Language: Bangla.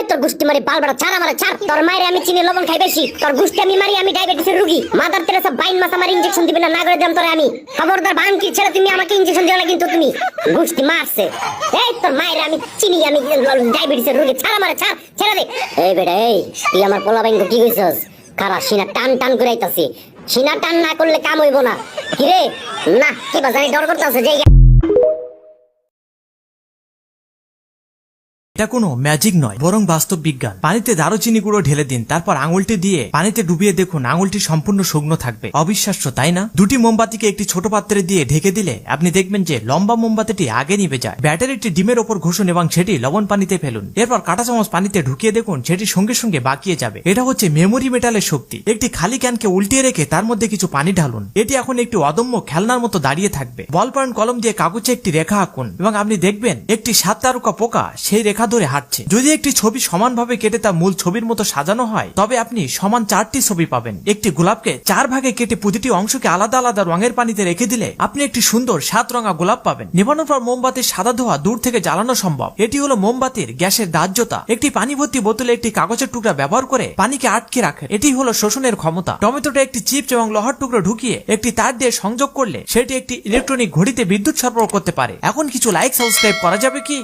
ওই তোর গুষ্টি মারি, বাল বাড়া ছাড় আমার ছাড়। তোর মায়ের আমি চিনি, লবণ খাই বেশি। তোর গুষ্টি আমি মারি, আমি ডায়াবেটিসের রুগী। মাদার তেরে সব বাইন মাস আমার ইনজেকশন দিবে না না করে দিলাম তোরে আমি। খবরদার বান কি, ছেড়ে তুমি আমাকে ইনজেকশন দিও না কিন্তু তুমি। গুষ্টি মারছে। এই, তোর মায়ের আমি চিনি, আমি ডায়াবেটিসের রুগী। ছাড় আমার ছাড়, ছেড়ে দে। এই বেটা, এই, তুই আমার পোলা বাইন কি কইছস? কারা সিনা টান টান করে আইতাছি। সিনা টান না করলে কাম হইব না। কিরে? না, কি বাজারে ডর করতেছে যে এটা কোনো ম্যাজিক নয়, বরং বাস্তব বিজ্ঞান। পানিতে দারুচিনি গুঁড়ো ঢেলে দিন, তারপর আঙুলটি দিয়ে পানিতে ডুবিয়ে দেখুন আঙুলটি সম্পূর্ণ শুকনো থাকবে। অবিশ্বাস্য, তাই না? দুটি মোমবাতিকে একটি ছোট পাত্রে দিয়ে ঢেকে দিলে আপনি দেখবেন যে লম্বা মোমবাতিটি আগে নিবে যায়। ব্যাটারিটি ডিমের ওপর ঘষুন এবং সেটি লবণ পানিতে ফেলুন। এরপর কাঁটা চামচ পানিতে ঢুকিয়ে দেখুন সেটি সঙ্গে সঙ্গে বাকিয়ে যাবে। এটা হচ্ছে মেমোরি মেটালের শক্তি। একটি খালি ক্যানকে উল্টিয়ে রেখে তার মধ্যে কিছু পানি ঢালুন। এটি এখন একটি অদম্য খেলনার মতো দাঁড়িয়ে থাকবে। বল পয়েন্ট কলম দিয়ে কাগজে একটি রেখা আঁকুন এবং আপনি দেখবেন একটি সাত তারকা পোকা সেই রেখা ধরে হাঁটছে। যদি একটি ছবি সমানভাবে কেটে তা মূল ছবির মতো সাজানো হয়, তবে আপনি সমান চারটি ছবি পাবেন। একটি গোলাপকে চার ভাগে কেটে প্রতিটি অংশকে আলাদা আলাদা রঙের পানিতে রেখে দিলে আপনি একটি সুন্দর সাত রঙা গোলাপ পাবেন। নেবানোর পর মোমবাতির সাদা ধোয়া দূর থেকে জ্বালানো সম্ভব। এটি হলো মোমবাতির গ্যাসের দাহ্যতা। একটি পানি ভর্তি বোতলে একটি কাগজের টুকরা ব্যবহার করে পানিকে আটকে রাখে এটি হলো শোষণের ক্ষমতা। টমেটোটা একটি চিপস এবং লোহার টুকরো ঢুকিয়ে একটি তার দিয়ে সংযোগ করলে সেটি একটি ইলেকট্রনিক ঘড়িতে বিদ্যুৎ সরবরাহ করতে পারে। এখন কিছু লাইক, সাবস্ক্রাইব করা যাবে কি?